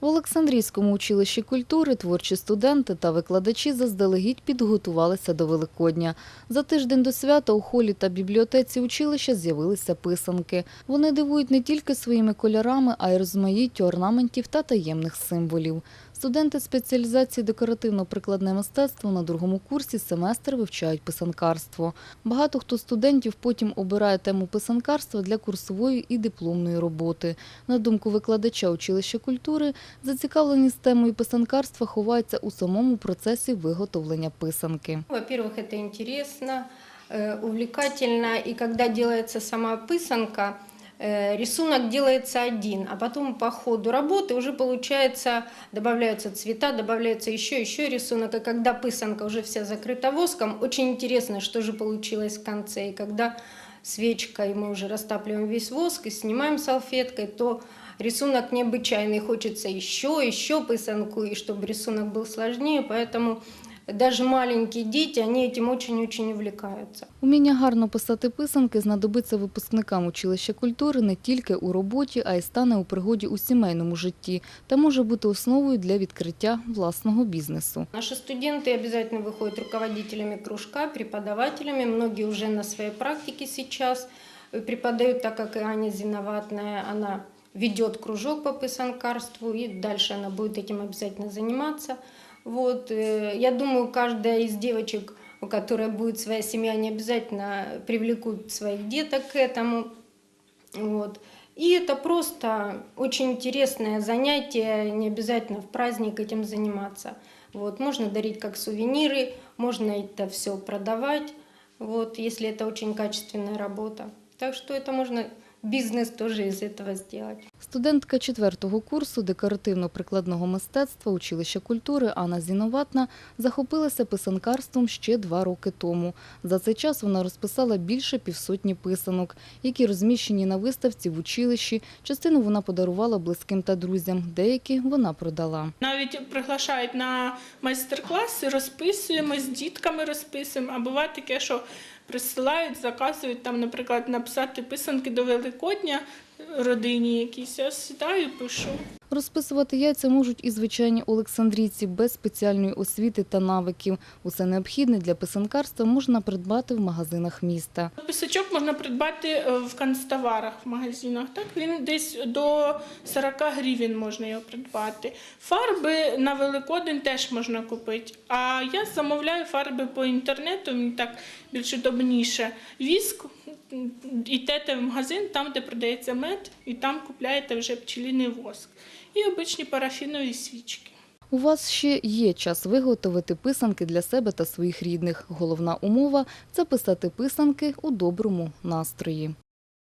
В Олександрійському училищі культури творчі студенти та викладачі заздалегідь підготувалися до Великодня. За тиждень до свята у холі та бібліотеці училища з'явилися писанки. Вони дивують не тільки своїми кольорами, а й розмаїттю орнаментів та таємних символів. Студенти спеціалізації декоративно-прикладне мистецтво на другому курсі семестр вивчають писанкарство. Багато хто з студентів потім обирає тему писанкарства для курсової і дипломної роботи. На думку викладача училища культури, зацікавленість темою писанкарства ховається у самому процесі виготовлення писанки. Во-первых, это интересно, э, увлекательно, и когда делается сама пысанка, э, Рисунок делается один, а потом по ходу работы уже получается, добавляются цвета, добавляется еще, еще рисунок, и когда пысанка уже вся закрыта воском, очень интересно, что же получилось в конце, и когда свечкой мы уже растапливаем весь воск и снимаем салфеткой, то рисунок необычайный, хочется еще, еще пысанку, и чтобы рисунок был сложнее, поэтому даже маленькие дети, они этим очень-очень увлекаются. Уміння гарно писати писанки знадобиться випускникам училища культури не тільки у роботі, а й стане у пригоді у сімейному житті та може бути основою для відкриття власного бізнесу. Наши студенты обязательно выходят руководителями кружка, преподавателями. Многие уже на своей практике сейчас э, преподают, так как и Аня Зиноватная, она ведет кружок по писанкарству, и дальше она будет этим обязательно заниматься. Вот. э, Я думаю, каждая из девочек, у которой будет своя семья, они обязательно привлекут своих деток к этому. Вот. И это просто очень интересное занятие, не обязательно в праздник этим заниматься. Вот. Можно дарить как сувениры, можно это все продавать, вот, если это очень качественная работа. Так что это можно бизнес тоже из этого сделать. Студентка четвертого курсу декоративно-прикладного мистецтва училища культури Анна Зіноватна захопилася писанкарством ще два роки тому. За цей час вона розписала більше півсотні писанок, які розміщені на виставці в училищі. Частину вона подарувала близьким та друзям, деякі вона продала. Навіть приглашають на майстер-класи, розписуємо, з дітками розписуємо. А буває таке, що присилають, заказують там, наприклад, написати писанки до Великодня родині якійсь. Я сідаю, пишу. Розписувати яйця можуть і звичайні олександрійці без спеціальної освіти та навиків. Усе необхідне для писанкарства можна придбати в магазинах міста. Писачок можна придбати е, в канцтоварах в магазинах. Так він десь до 40 гривень можна його придбати. Фарби на Великодень теж можна купити. А я замовляю фарби по інтернету, мені так більш удобніше. Віск йдете в магазин, там, де продається мед, і там купляєте вже пчеліний воск. І обичні парафінові свічки. У вас ще є час виготовити писанки для себе та своїх рідних. Головна умова – це писати писанки у доброму настрої.